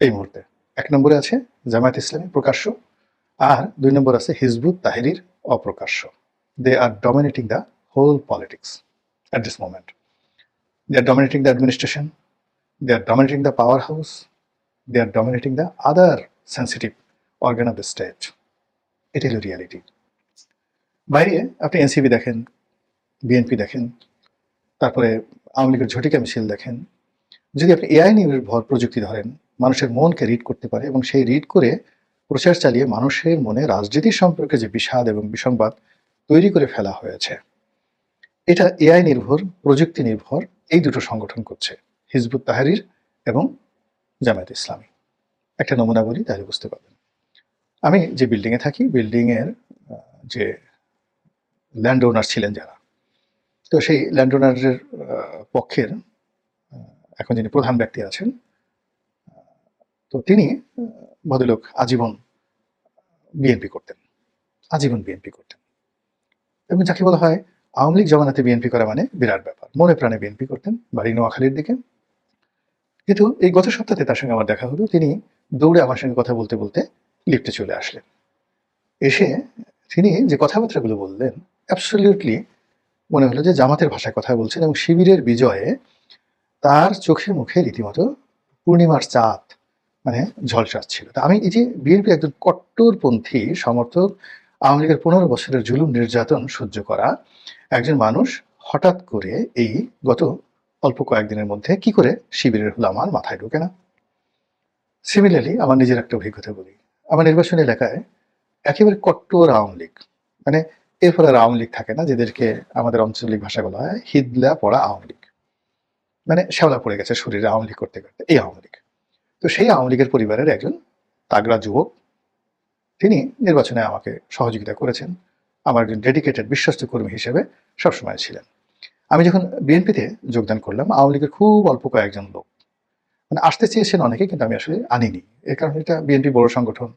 এই মুহূর্তে এক নম্বরে আছে জামায়াত ইসলামী প্রকাশ্য আর দুই নম্বর আছে হিজবুত তাহিরির অপ্রকাশ্য they are dominating the whole politics at this moment. They dominating the administration administration, they are dominating the powerhouse, they are dominating the other sensitive organ of the state. এটা হলো রিয়ালিটি বাইরে আপনি এনসিপি দেখেন BNP দেখেন তারপরে আওয়ামী লীগের ঝটিকা মিছিল দেখেন যদি আপনি এআই নির্ভর প্রযুক্তি ধরেন মানুষের মনকে রিড করতে পারে এবং সেই রিড করে প্রচার চালিয়ে মানুষের মনে রাজনীতি সম্পর্কে যে বিষাদ এবং বিসংবাদ তৈরি করে ফেলা হয়েছে। এটা এআই নির্ভর, প্রযুক্তি নির্ভর, এই দুটো সংগঠন করছে, হিজবুত তাহারির এবং জামায়াত ইসলামী। একটা নমুনা বলি, তাহলে বুঝতে পারবেন। আমি যে বিল্ডিংয়ে থাকি বিল্ডিংয়ের যে ল্যান্ড ওনার ছিলেন যারা, তো সেই ল্যান্ড ওনারের পক্ষের এখন যিনি প্রধান ব্যক্তি আছেন তো তিনি ভদ্রলোক আজীবন বিএনপি করতেন। আজীবন বিএনপি করতেন। এবং যাকে বলা হয় আওয়ামী লীগ জমানাতে বিএনপি করা মানে বিরাট ব্যাপার। মনে প্রাণে বিএনপি করতেন বাড়ি নোয়াখালীর দিকে। কিন্তু এই গত সপ্তাহে তার সঙ্গে আমার দেখা হলো, তিনি দৌড়ে আমার সঙ্গে কথা বলতে বলতে লিফটে চলে আসলেন। এসে তিনি যে কথাবার্তাগুলো বললেন অ্যাবসলিউটলি মনে হলো যে জামাতের ভাষায় কথা বলছেন এবং শিবিরের বিজয়ে তার চোখে মুখে রীতিমতো পূর্ণিমার চাঁদ মানে ঝলসাচ্ছিল। তা আমি এই যে বিএনপি একজন কট্টরপন্থী সমর্থক, আওয়ামী লীগের পনেরো বছরের জুলুম নির্যাতন সহ্য করা একজন মানুষ হঠাৎ করে এই গত অল্প কয়েকদিনের মধ্যে কি করে শিবিরের হলো আমার মাথায় ঢোকে না? সিমিলারলি আমার নিজের একটা অভিজ্ঞতা বলি। আমার নির্বাচনী এলাকায় একেবারে কট্টর আওয়ামী লীগ মানে এরপর আর আওয়ামী লীগ থাকে না, যেদেরকে আমাদের আঞ্চলিক ভাষা বলা হয় হিদলা পড়া আওয়ামী লীগ। মানে শ্যাওলা পড়ে গেছে শরীরে আওয়ামী লীগ করতে করতে, এই আওয়ামী লীগ। তো সেই আওয়ামী লীগের পরিবারের একজন তাগড়া যুবক, তিনি নির্বাচনে আমাকে সহযোগিতা করেছেন। আমার একজন ডেডিকেটেড বিশ্বস্ত কর্মী হিসেবে সবসময় ছিলেন। আমি যখন বিএনপিতে যোগদান করলাম, আওয়ামী লীগের খুব অল্প কয়েকজন লোক। মানে আসতে চেয়েছেন অনেকে, কিন্তু আমি আসলে আনিনি। এর কারণে এটা বিএনপি বড় সংগঠন।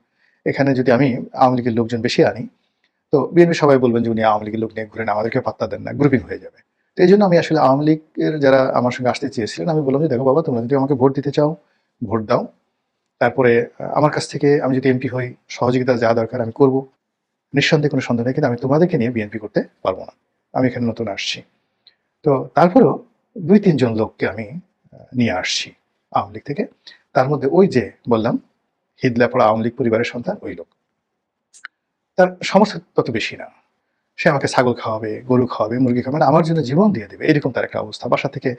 এখানে যদি আমি আওয়ামী লীগের লোকজন বেশি আনি, তো বিএনপি সবাই বলবেন যে উনি আওয়ামী লীগের লোক নিয়ে ঘুরেন আমাদেরকে পাত্তা দেন না গ্রুপিং হয়ে যাবে। তো এই জন্য আমি আসলে আওয়ামী লীগের যারা আমার সঙ্গে আসতে চেয়েছিলেন, আমি বললাম যে, দেখো বাবা, তোমরা যদি আমাকে ভোট দিতে চাও ভোট দাও। তারপরে আমার কাছ থেকে আমি যদি এমপি হই, সহযোগিতা যা দরকার আমি করব। নিঃসন্দেহে কোনো সন্দেহ নেই, কিন্তু আমি তোমাদেরকে নিয়ে বিএনপি করতে পারব না। আমি এখানে নতুন আসছি। তো তারপরেও দুই, তিনজন লোককে আমি নিয়ে আসছি আওয়ামী লীগ থেকে। তার মধ্যে ওই যে বললাম, হিদলাপড়া আওয়ামী লীগ পরিবারের সন্তান, ওই লোক। তার সমস্যা তত বেশি না। সে আমাকে ছাগল খাওয়াবে, গরু খাওয়াবে, মুরগি খাওয়াবে মানে আমার জন্য জীবন দিয়ে দেবে। এরকম তার একটা অবস্থা। বাসা থেকে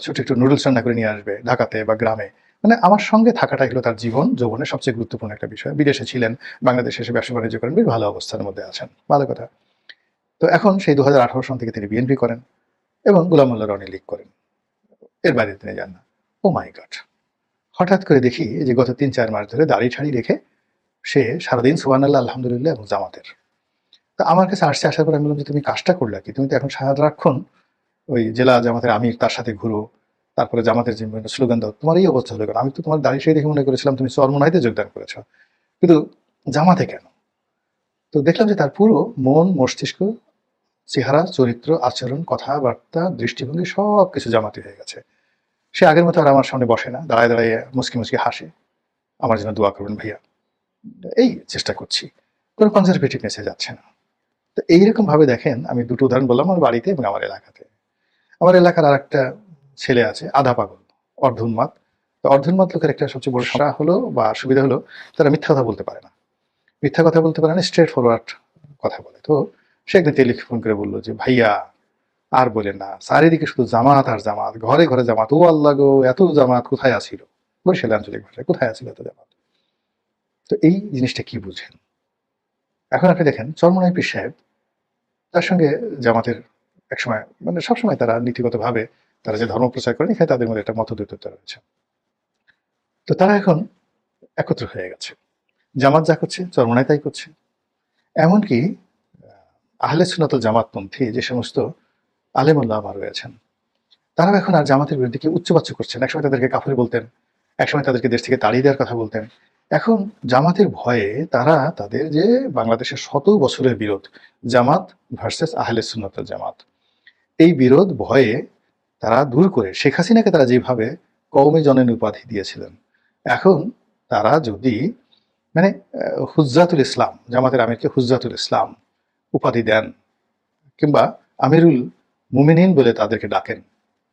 ছোট একটু নুডলস রান্না করে নিয়ে আসবে ঢাকাতে বা গ্রামে। মানে আমার সঙ্গে থাকাটাই হলো তার জীবন, যৌবনের সবচেয়ে গুরুত্বপূর্ণ একটা বিষয়। বিদেশে ছিলেন, বাংলাদেশে এসে ব্যবসা বাণিজ্য করেন, বেশ ভালো অবস্থার মধ্যে আছেন। ভালো কথা। তো এখন সেই দু হাজার সন থেকে তিনি বিএনপি করেন এবং গোলাম মোল্লা রনি লীগ করেন। এর বাইরে তিনি যান না। Oh my god. হঠাৎ করে দেখি যে গত তিন চার মাস ধরে দাড়ি ছাড়ি রেখে সে সারাদিন সুবান আল্লাহ আলহামদুলিল্লাহ এবং জামাতের। তা আমার কাছে আসছে, আসার পর আমি বললাম যে, তুমি কাজটা করলা কি? তুমি তো এখন সারাক্ষণ ওই জেলা জামাতের আমির তার সাথে ঘুরো, তারপরে জামাতের যে স্লোগান দাও, তোমার এই অবস্থা হলো আমি তো তোমার দাঁড়িয়ে দেখে মনে করেছিলাম, তুমি চরমনাইতে যোগদান করেছ। কিন্তু জামাতে কেন? তো দেখলাম যে, তার পুরো মন, মস্তিষ্ক, চেহারা, চরিত্র, আচরণ, কথাবার্তা, দৃষ্টিভঙ্গি সব কিছু জামাতি হয়ে গেছে। সে আগের মতো আর আমার সামনে বসে না, দাঁড়ায় দাঁড়ায় মুসকি মুসকি হাসে। আমার জন্য দোয়া করবেন ভাইয়া। এই চেষ্টা করছি। কোনো কনজারভেটিভনেসে যাচ্ছে না। তো এইরকম ভাবে দেখেন, আমি দুটো উদাহরণ বললাম, আমার বাড়িতে এবং আমার এলাকাতে। আমার এলাকার আর একটা ছেলে আছে, আধা পাগল অর্ধুন্মাদ তো অর্ধুন্মাদ লোকের একটা সবচেয়ে বড় সমস্যা হলো বা সুবিধা হলো, তারা মিথ্যা কথা বলতে পারে না। মিথ্যা কথা বলতে পারে না স্ট্রেট ফরওয়ার্ড কথা বলে। তো সে একদিন টেলিফোন করে বলল যে, ভাইয়া, আর বলে না, চারিদিকে শুধু জামাত আর জামাত, ঘরে ঘরে জামাত। ও আল্লাহ গো, এত জামাত কোথায় আসিল বরিশালে আঞ্চলিক ভাষায়, কোথায় আসিল এত জামাত? তো এই জিনিসটা কি বুঝেন? এখন আপনি দেখেন চরমনাই পীর সাহেব তার সঙ্গে জামাতের একসময় মানে সবসময় তারা নীতিগতভাবে তারা যে ধর্ম প্রচার করেন এখানে তাদের মধ্যে একটা মতদ্বৈততা রয়েছে। তো তারা এখন একত্র হয়ে গেছে। জামাত যা করছে চরমনাই তাই করছে। এমনকি আহ, আহলে সুন্নত জামাতপন্থী যে সমস্ত আলেমুল্লাহ আমার রয়েছেন তারাও এখন আর জামাতের বিরুদ্ধে কি উচ্চবাচ্য করছেন? একসময় তাদেরকে কাফুরি বলতেন একসময় তাদেরকে দেশ থেকে তাড়িয়ে দেওয়ার কথা বলতেন এখন জামাতের ভয়ে তারা তাদের যে বাংলাদেশের শত বছরের বিরোধ, জামাত ভার্সেস আহলে সুন্নতের জামাত, এই বিরোধ ভয়ে তারা দূর করে শেখ হাসিনাকে তারা যেভাবে কৌমে জনের উপাধি দিয়েছিলেন, এখন তারা যদি মানে হুজ্জাতুল ইসলাম, জামাতের আমিরকে হুজ্জাতুল ইসলাম উপাধি দেন কিংবা আমিরুল মুমিনিন বলে তাদেরকে ডাকেন,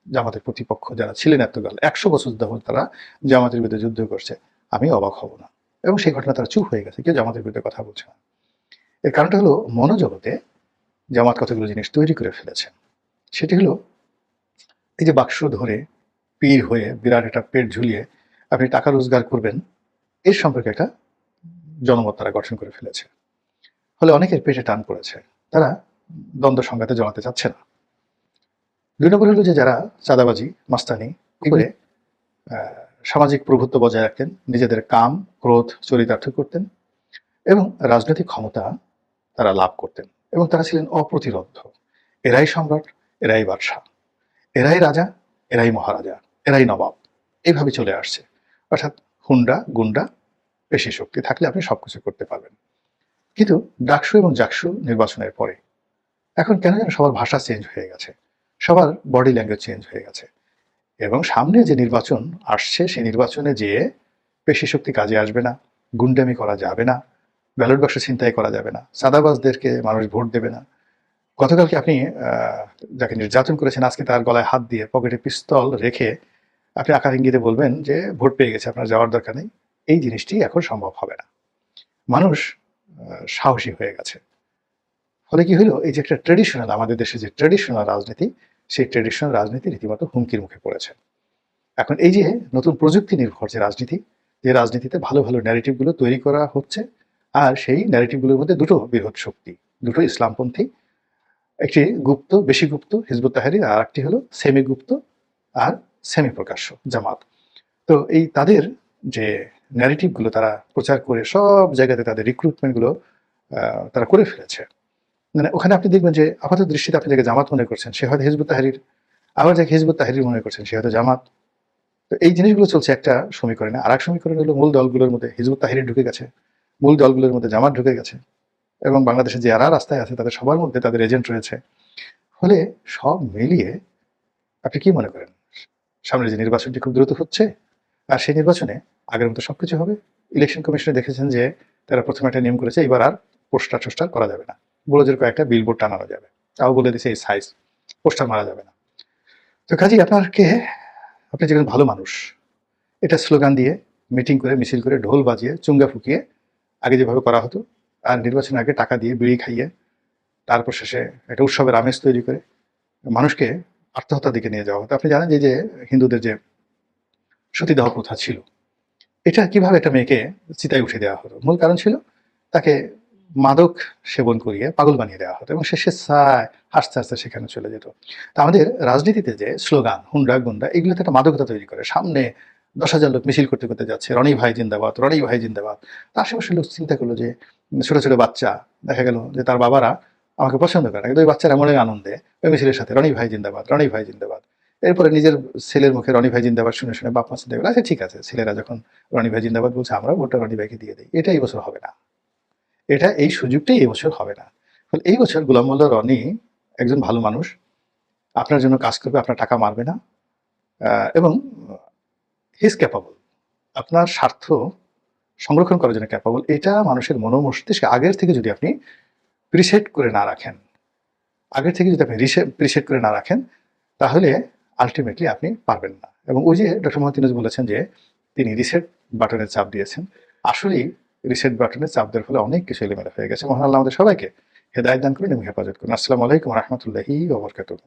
জামাতের প্রতিপক্ষ যারা ছিলেন এতকাল, একশো বছর যাবত তারা জামাতের বিরুদ্ধে যুদ্ধ করছে আমি অবাক হব না। এবং সেই ঘটনা তারা চুপ হয়ে গেছে কেউ জামাতের বিরুদ্ধে কথা বলছে না। এর কারণটা হলো মনোজগতে জামাত কতগুলো জিনিস তৈরি করে ফেলেছে সেটি হলো এই যে বাক্স ধরে পীর হয়ে বিরাট একটা পেট ঝুলিয়ে আপনি টাকা রোজগার করবেন এর সম্পর্কে একটা জনমত তারা গঠন করে ফেলেছে। ফলে অনেকের পেটে টান পড়েছে। তারা দ্বন্দ্ব সংঘাতে জড়াতে চাচ্ছে না। দুই নম্বর হলো যে যারা চাঁদাবাজি মাস্তানি করে সামাজিক প্রভুত্ব বজায় রাখতেন নিজেদের কাম, ক্রোধ, চরিতার্থ করতেন এবং রাজনৈতিক ক্ষমতা তারা লাভ করতেন এবং তারা ছিলেন অপ্রতিরোধ্য এরাই সম্রাট, এরাই বাদশাহ, এরাই রাজা, এরাই মহারাজা, এরাই নবাব। এইভাবে চলে আসছে। অর্থাৎ হুন্ডা, গুন্ডা, পেশি শক্তি থাকলে আপনি সবকিছু করতে পারবেন। কিন্তু ডাকসু এবং জাকসু নির্বাচনের পরে এখন কেন যেন সবার ভাষা চেঞ্জ হয়ে গেছে, সবার বডি ল্যাঙ্গুয়েজ চেঞ্জ হয়ে গেছে। এবং সামনে যে নির্বাচন আসছে, সেই নির্বাচনে যে পেশি শক্তি কাজে আসবে না, গুন্ডামি করা যাবে না, ব্যালট বাক্স ছিনতাই করা যাবে না, সাদাবাজদেরকে মানুষ ভোট দেবে না। গতকালকে আপনি যাকে নির্যাতন করেছেন, আজকে তার গলায় হাত দিয়ে পকেটে পিস্তল রেখে আপনি আকার ইঙ্গিতে বলবেন যে, ভোট পেয়ে গেছে, আপনার যাওয়ার দরকার নেই। এই জিনিসটি এখন সম্ভব হবে না। মানুষ সাহসী হয়ে গেছে। ফলে কি হলো? এই যে একটা ট্রেডিশনাল আমাদের দেশে যে ট্রেডিশনাল রাজনীতি সেই ট্রেডিশনাল রাজনীতি রীতিমতো হুমকির মুখে পড়েছে। এখন এই যে নতুন প্রযুক্তি নির্ভর যে রাজনীতি, যে রাজনীতিতে ভালো ভালো ন্যারেটিভগুলো তৈরি করা হচ্ছে, আর সেই ন্যারেটিভগুলোর মধ্যে দুটো বৃহৎ শক্তি, দুটো ইসলামপন্থী, একটি গুপ্ত, বেশি গুপ্ত, হিজবুত তাহারি, আর একটি হলো সেমি গুপ্ত আর সেমি প্রকাশ্য জামাত। তো এই তাদের যে ন্যারেটিভগুলো তারা প্রচার করে সব জায়গাতে তাদের রিক্রুটমেন্টগুলো তারা করে ফেলেছে। মানে ওখানে আপনি দেখবেন যে আপাতত দৃষ্টিতে আপনি যাকে জামাত মনে করছেন, সে হয়তো হিজবুত তাহারির, আবার যাকে হিজবুত তাহারির মনে করছেন, সে হয়তো জামাত। তো এই জিনিসগুলো চলছে একটা সমীকরণে। আর এক সমীকরণ হলো মূল দলগুলোর মধ্যে হিজবুত তাহিরি ঢুকে গেছে, মূল দলগুলোর মধ্যে জামাত ঢুকে গেছে এবং বাংলাদেশে যারা রাস্তায় আছে তাদের সবার মধ্যে তাদের এজেন্ট রয়েছে। ফলে সব মিলিয়ে আপনি কি মনে করেন? সামনে যে নির্বাচনটি খুব দ্রুত হচ্ছে, আর সেই নির্বাচনে আগের মতো সবকিছু হবে? ইলেকশন কমিশনে দেখেছেন যে তারা প্রথমে একটা নিয়ম করেছে, এবার আর পোস্টার টোস্টার করা যাবে না। বুলোজের কয়েকটা বিলবোর্ড টানানো যাবে। তাও বলে দিছে এই সাইজ পোস্টার মারা যাবে না। তো কাজেই আপনাকে, আপনি যেখানে ভালো মানুষ, এটা স্লোগান দিয়ে মিটিং করে, মিছিল করে ঢোল বাজিয়ে, চুঙ্গা ফুকিয়ে আগে যেভাবে করা হতো, আর নির্বাচনের আগে টাকা দিয়ে বিড়ি খাইয়ে, তারপর শেষে একটা উৎসবের আমেজ তৈরি করে মানুষকে আত্মহত্যার দিকে নিয়ে যাওয়া হতো। আপনি জানেন যে যে হিন্দুদের যে সতীদাহ প্রথা ছিল, এটা কীভাবে একটা মেয়েকে চিতায় উঠে দেওয়া হতো মূল কারণ ছিল তাকে মাদক সেবন করিয়ে পাগল বানিয়ে দেওয়া হতো এবং শেষে সায়, হাসতে হাসতে সেখানে চলে যেত। তা আমাদের রাজনীতিতে যে স্লোগান, হুন্ডা, গুন্ডা, এগুলোতে একটা মাদকতা তৈরি করে। সামনে দশ হাজার লোক মিছিল করতে করতে যাচ্ছে, রনি ভাই জিন্দাবাদ, রনি ভাই জিন্দাবাদ। তার আশেপাশের লোক চিন্তা করল যে, ছোট ছোট বাচ্চা, দেখা গেল যে তার বাবারা আমাকে পছন্দ করে কিন্তু ওই বাচ্চারা মনে আনন্দে ওই মিছিলের সাথে, রনি ভাই জিন্দাবাদ, রনি ভাই জিন্দাবাদ। এরপরে নিজের ছেলের মুখে রনি ভাই জিন্দাবাদ শুনে শুনে বাপ মা চিন্তা আচ্ছা ঠিক আছে, ছেলেরা যখন রনি ভাই জিন্দাবাদ বলছে আমরা ভোটটা রনি ভাইকে দিয়ে দিই। এটা এই বছর হবে না। এটা এই সুযোগটাই এই বছর হবে না। ফলে এই বছর গোলাম মোল্লা রনি, একজন ভালো মানুষ। আপনার জন্য কাজ করবে, আপনার টাকা মারবে না। এবং হিজ ক্যাপাবল আপনার স্বার্থ সংরক্ষণ করার জন্য ক্যাপাবল এটা মানুষের মনোমস্তিষ্কে, আগের থেকে যদি আপনি প্রিসেট করে না রাখেন, আগের থেকে যদি আপনি প্রিসেট করে না রাখেন, তাহলে আলটিমেটলি আপনি পারবেন না। এবং ওই যে ডক্টর মোহাম্মদ বলেছেন যে তিনি রিসেট বাটনের চাপ দিয়েছেন। আসলেই রিসেট বাটনে চাপ দেওয়ার ফলে অনেক কিছু এলিমেলা হয়ে গেছে। মহান আল্লাহ আমাদের সবাইকে হেদায়ত দান করুন এবং হেফাজত করুন। আসসালামু আলাইকুম রহমতুল্লাহি ওবরকাতুহ